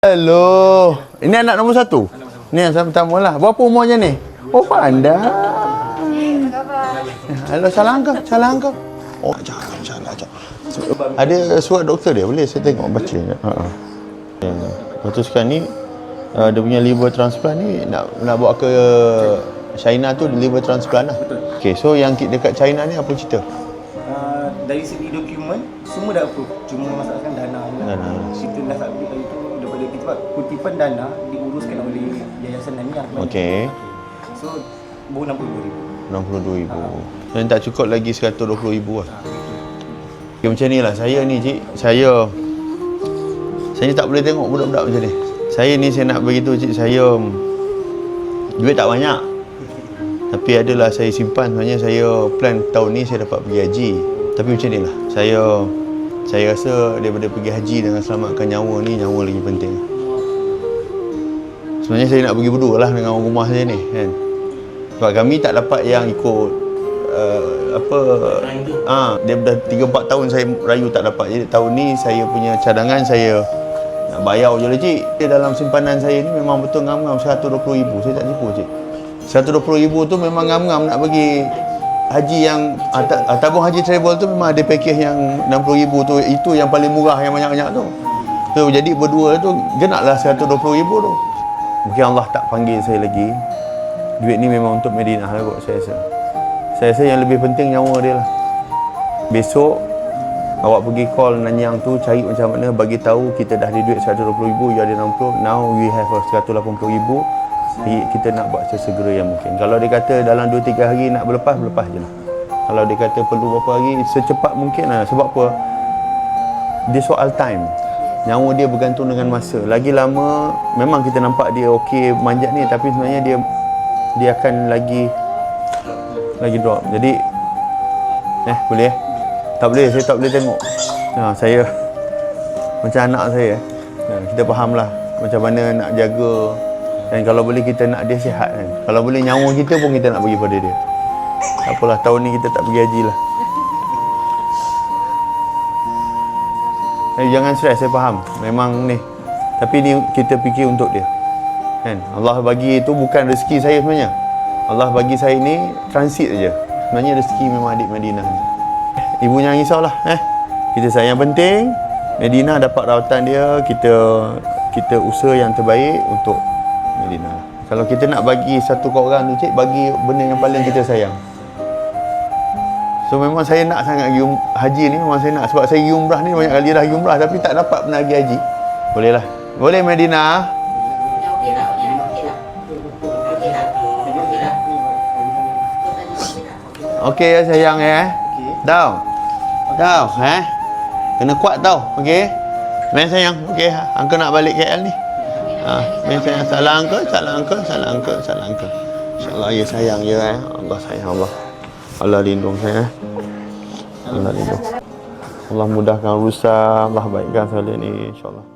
Hello. Ini anak nombor satu? Ni yang pertama lah. Berapa umurnya ni? Oh, pandai. Hello, salam kau. Salam kau. Oh, jangan, jangan, jangan. Ada surat doktor dia? Boleh saya tengok baca. Ha. Lepas tu sekarang ni, uh, dia punya liver transplant ni nak nak bawa ke China tu liver transplant lah. Okay, so yang dekat China ni apa cerita? Dari segi dokumen semua dah approve. Cuma masalahkan dana lah. Dana. kita dah submit hari tu. Daripada kita kutipan dana diuruskan oleh Yayasan Naniah Okey. so baru 62 ribu. RM62,000 Dan tak cukup lagi RM120,000 lah. Okay, Macam ni lah. Saya ni cik Saya Saya tak boleh tengok budak-budak macam ni. Saya ni saya nak beritahu cik Saya Duit tak banyak. Tapi adalah saya simpan. Sebenarnya saya plan tahun ni Saya dapat pergi haji Tapi macam ni lah Saya Saya rasa daripada pergi haji Dengan selamatkan nyawa ni Nyawa lagi penting Sebenarnya saya nak pergi berdua lah Dengan orang rumah saya ni kan sebab kami tak dapat yang ikut uh, apa ah dia dah 3 4 tahun saya rayu tak dapat. Jadi tahun ni saya punya cadangan saya nak bayar je lah cik. Dia dalam simpanan saya ni memang betul ngam-ngam 120,000. Saya tak tipu cik. 120,000 tu memang ngam-ngam nak pergi haji yang ah, tabung haji travel tu memang ada package yang 60,000 tu. Itu yang paling murah yang banyak-banyak tu. So jadi berdua tu genaklah 120,000 tu. Mungkin Allah tak panggil saya lagi. Duit ni memang untuk Medina lah kot saya rasa. Saya rasa yang lebih penting nyawa dia lah. Besok awak pergi call Nanyang tu cari macam mana bagi tahu kita dah ada duit 120 ribu you ada 60 now we have a 180 ribu. Jadi kita nak buat sesegera yang mungkin. Kalau dia kata dalam 2-3 hari nak berlepas berlepas je lah. Kalau dia kata perlu berapa hari secepat mungkin lah. Sebab apa? Dia soal time. Nyawa dia bergantung dengan masa. Lagi lama memang kita nampak dia okey manjat ni tapi sebenarnya dia dia akan lagi lagi drop. Jadi eh boleh eh? Tak boleh saya tak boleh tengok. Ha, saya macam anak saya eh. kita faham lah macam mana nak jaga dan kalau boleh kita nak dia sihat kan kalau boleh nyawa kita pun kita nak bagi pada dia tak apalah tahun ni kita tak pergi haji lah Eh, jangan stres, saya faham. Memang ni. Tapi ni kita fikir untuk dia. Kan? Allah bagi itu bukan rezeki saya sebenarnya. Allah bagi saya ni transit aja. Sebenarnya rezeki memang adik Madinah ni. Ibu jangan risaulah eh. Kita sayang penting Medina dapat rawatan dia, kita kita usaha yang terbaik untuk Medina. Kalau kita nak bagi satu ke orang tu cik, bagi benda yang paling kita sayang. So memang saya nak sangat pergi um, haji ni memang saya nak sebab saya pergi umrah ni banyak kali dah pergi umrah tapi tak dapat pernah pergi haji. Boleh lah. Boleh Medina. Okey ya sayang ya. Tahu. Tahu eh. Kena kuat tau. Okey. Main sayang. Okey. Angka nak balik KL ni. Main sayang salah angka, salah angka, salah angka, salah angka. InsyaAllah ya sayang ya eh. Allah sayang Allah. Allah lindung saya. eh. Allah lindung. Allah mudahkan urusan, Allah baikkan segala ni insyaAllah.